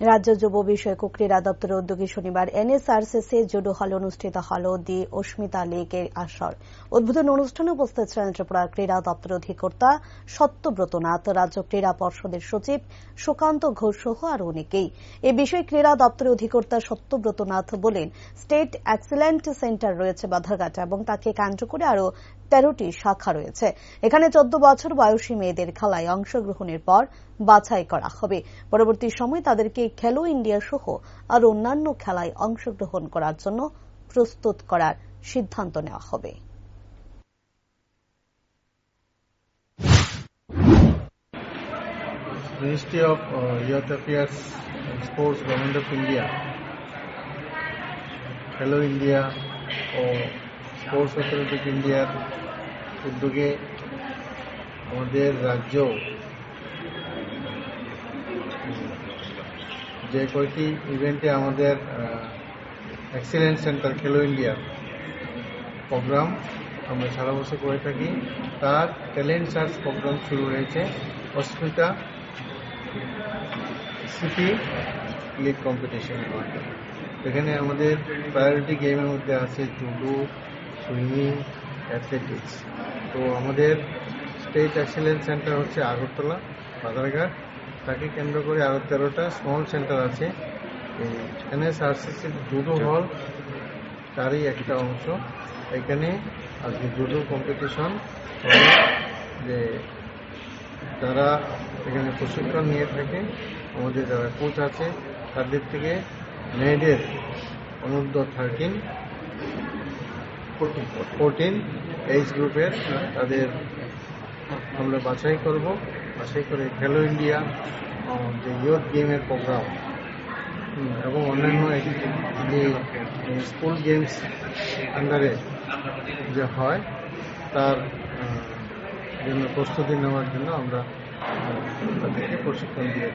রাজ্য যুব বিষয়ক ক্রীড়া দপ্তরের উদ্যোগে শনিবার এনএসআরসিসি জুডো হলে অনুষ্ঠিত হল দি অস্মিতা লীগের আসর। উদ্বোধন অনুষ্ঠানে উপস্থিত ছিলেন ত্রিপুরা ক্রীড়া দপ্তরের অধিকর্তা সত্যব্রত নাথ রাজ্য ক্রীড়া পর্ষদের সচিব সুকান্ত ঘোষ সহ আরও অনেকেই। এ বিষয়ে ক্রীড়া দপ্তরের অধিকর্তা সত্যব্রত নাথ বলেন, স্টেট এক্সিলেন্ট সেন্টার রয়েছে বাধারঘাটা এবং তাকে কেন্দ্র করে আরও তেরোটি শাখা রয়েছে। এখানে চোদ্দ বছর বয়সী মেয়েদের খেলায় অংশগ্রহণের পর বাছাই করা হবে। পরবর্তী সময় তাদেরকে খেলো ইন্ডিয়া সহ আর অন্যান্য খেলায় অংশগ্রহণ করার জন্য প্রস্তুত করার সিদ্ধান্ত নেওয়া হবে। Ministry of uh, Youth Affairs and Sports Government of India, Hello India ও স্পোর্টস অথরিটি অফ ইন্ডিয়ার উদ্যোগে আমাদের রাজ্য যে কয়টি ইভেন্টে আমাদের excellence centre Khelo India programme আমরা সারা বছর করে থাকি, তার ট্যালেন্ট সার্চ প্রোগ্রাম শুরু হয়েছে অস্মিতা সিটি লিগ কম্পিটিশনের মাধ্যমে। এখানে আমাদের প্রায়োরিটি গেমের মধ্যে আছে জুডো সুইমিং অ্যাথলেটিক্স তো আমাদের স্টেট এক্সেলেন্স সেন্টার হচ্ছে আগরতলা, বাজারঘাট। তাকে কেন্দ্র করে আরও তেরোটা স্মল সেন্টার আছে। এনএসআরসিসির জুডো হল তারই একটা অংশ। এখানে আজকে জুডো কম্পিটিশন যে তারা এখানে প্রশিক্ষণ নিয়ে থাকে আমাদের যারা কোচ আছে তাদের থেকে মেয়েদের অনূর্ধ্ব থার্টিন ফোরটিন এইজ গ্রুপের তাদের আমরা বাছাই করব। বাছাই করে খেলো ইন্ডিয়া যে ইয়ুথ গেমের প্রোগ্রাম এবং অন্যান্য যে স্কুল গেমস আন্ডারে যে হয়, তার জন্য প্রস্তুতি নেওয়ার জন্য আমরা তাদেরকে প্রশিক্ষণ দিয়ে